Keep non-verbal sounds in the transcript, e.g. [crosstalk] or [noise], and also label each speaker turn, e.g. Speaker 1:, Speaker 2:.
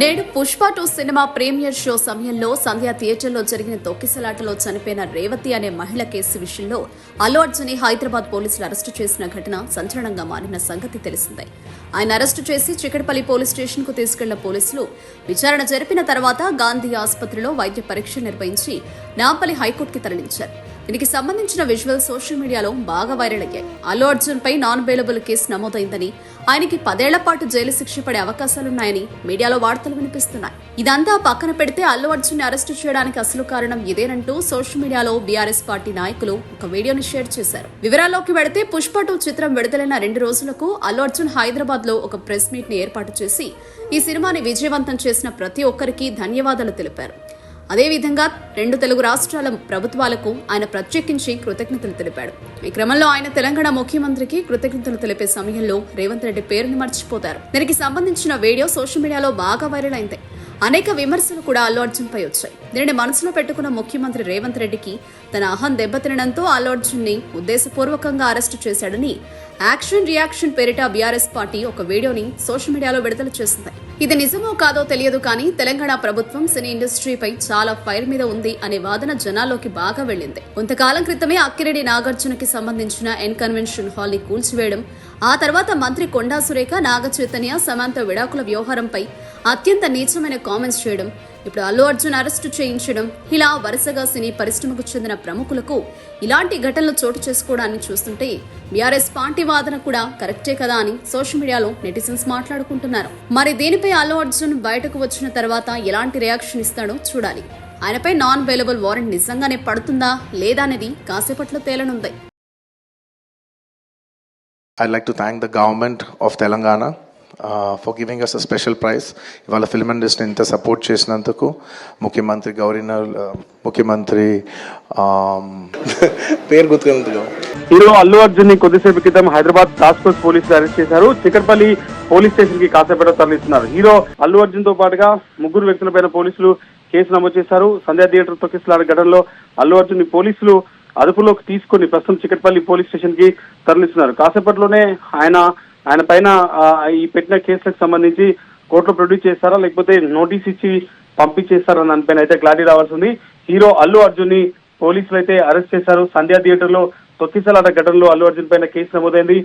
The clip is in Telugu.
Speaker 1: నేడు Pushpa two cinema premiere show సమయంలో సంధ్య థియేటర్లో జరిగిన తొక్కిసలాటలో చనిపోయిన రేవతి అనే మహిళ కేసు విషయంలో అల్లు అర్జున్ హైదరాబాద్ పోలీసులు అరెస్టు చేసిన ఘటన సంచలనంగా మారిన సంగతి తెలిసిందే. ఆయన అరెస్టు చేసి చికటపల్లి పోలీస్ స్టేషన్కు తీసుకెళ్ళిన పోలీసులు విచారణ జరిపిన తర్వాత గాంధీ ఆసుపత్రిలో వైద్య పరీక్ష నిర్వహించి నాంపల్లి హైకోర్టుకి తరలించారు. దీనికి సంబంధించిన విజువల్ సోషల్ మీడియాలో బాగా వైరల్ అయ్యాయి. అల్లు అర్జున్ పై నాన్ బెయిలబుల్ కేసు నమోదైందని ఆయనకి పదేళ్ళ పాటు జైలు శిక్ష పడే అవకాశాలున్నాయని మీడియాలో వార్తలు వినిపిస్తున్నాయి. ఇదంతా పక్కన పెడితే అల్లు అర్జున్ని అరెస్టు చేయడానికి అసలు కారణం ఇదేనంటూ సోషల్ మీడియాలో బీఆర్ఎస్ పార్టీ నాయకులు ఒక వీడియోని షేర్ చేశారు. వివరాల్లోకి వెడితే పుష్ప టూ చిత్రం విడుదలైన రెండు రోజులకు అల్లు అర్జున్ హైదరాబాద్లో ఒక ప్రెస్ మీట్ని ఏర్పాటు చేసి ఈ సినిమాని విజయవంతం చేసిన ప్రతి ఒక్కరికి ధన్యవాదాలు తెలిపారు. అదేవిధంగా రెండు తెలుగు రాష్ట్రాల ప్రభుత్వాలకు ఆయన ప్రత్యేకించి కృతజ్ఞతలు తెలిపాడు. ఈ క్రమంలో ఆయన తెలంగాణ ముఖ్యమంత్రికి కృతజ్ఞతలు తెలిపే సమయంలో రేవంత్ రెడ్డి పేరుని మర్చిపోతారు. దీనికి సంబంధించిన వీడియో సోషల్ మీడియాలో బాగా వైరల్ అయింది. అనేక విమర్శలు కూడా అల్లు అర్జున్పై వచ్చాయి. దీనిని మనసులో పెట్టుకున్న ముఖ్యమంత్రి రేవంత్ రెడ్డికి తన అహం దెబ్బతినడంతో అల్లు అర్జున్ని ఉద్దేశపూర్వకంగా అరెస్టు చేశాడని యాక్షన్ రియాక్షన్ పేరిట బీఆర్ఎస్ పార్టీ ఒక వీడియోని సోషల్ మీడియాలో విడుదల చేసింది. ఇది నిజమో కాదో తెలియదు కానీ తెలంగాణ ప్రభుత్వం సినీ ఇండస్ట్రీపై చాలా ఫైర్ మీద ఉంది అనే వాదన జనాల్లోకి బాగా వెళ్ళింది. కొంతకాలం క్రితమే అక్కిరెడ్డి నాగార్జునకి సంబంధించిన ఎన్ కన్వెన్షన్ హాల్ని కూల్చివేయడం ఆ తర్వాత మంత్రి కొండా సురేఖ నాగ చైతన్య సమాంత విడాకుల వ్యవహారంపై అత్యంత నీచమైన కామెంట్స్ చేయడం ఇప్పుడు అల్లు అర్జున్ అరెస్టు చేయించడం ఇలా వరుసగా సినీ పరిశ్రమకు చెందిన ప్రముఖులకు ఇలాంటి ఘటనలు చోటు చేసుకోవడాన్ని చూస్తుంటే బీఆర్ఎస్ పార్టీ వాదన కూడా కరెక్టే కదా అని సోషల్ మీడియాలో నెటిజన్స్ మాట్లాడుకుంటున్నారు. మరి దీనిపై అల్లు అర్జున్ బయటకు వచ్చిన తర్వాత ఎలాంటి రియాక్షన్ ఇస్తాడో చూడాలి. ఆయనపై నాన్ అవైలబుల్ వారెంట్ నిజంగానే పడుతుందా లేదా అనేది కాసేపట్లో తేలనుంది.
Speaker 2: I'd like to thank the government of Telangana uh, for giving us a special prize. ఇవాళ ఫిల్మ్ ఇండస్ట్రీ ఇంత సపోర్ట్ చేసినందుకు ముఖ్యమంత్రి గవర్నర్ uh, ముఖ్యమంత్రి um, [laughs] పేరు గుర్తుకెళ్తుంది
Speaker 3: హీరో అల్లు అర్జున్ని కొద్దిసేపు క్రితం హైదరాబాద్ టాస్క్ ఫోర్స్ పోలీసులు అరెస్ట్ చేశారు. చికట్పల్లి పోలీస్ స్టేషన్కి కాసేపట తరలిస్తున్నారు. హీరో అల్లు అర్జున్తో పాటుగా ముగ్గురు వ్యక్తులపైన పోలీసులు కేసు నమోదు చేశారు. సంధ్యా థియేటర్ తొక్కిసలాడ ఘటనలో అల్లు అర్జున్ని పోలీసులు అదుపులోకి తీసుకొని ప్రస్తుతం చికట్పల్లి పోలీస్ స్టేషన్కి తరలిస్తున్నారు. కాసేపట్లోనే ఆయన ఆయన పైన ఈ పెట్టిన కేసులకు సంబంధించి కోర్టులో ప్రొడ్యూస్ చేస్తారా? లేకపోతే నోటీస్ ఇచ్చి పంపించేస్తారా దానిపైన అయితే క్లారిటీ రావాల్సింది హీరో అల్లు అర్జున్ని పోలీసులు అయితే అరెస్ట్ చేశారు. సంధ్యా థియేటర్లో తొక్కిసలాట ఘటనలో అల్లు అర్జున్ పైన కేసు నమోదైంది.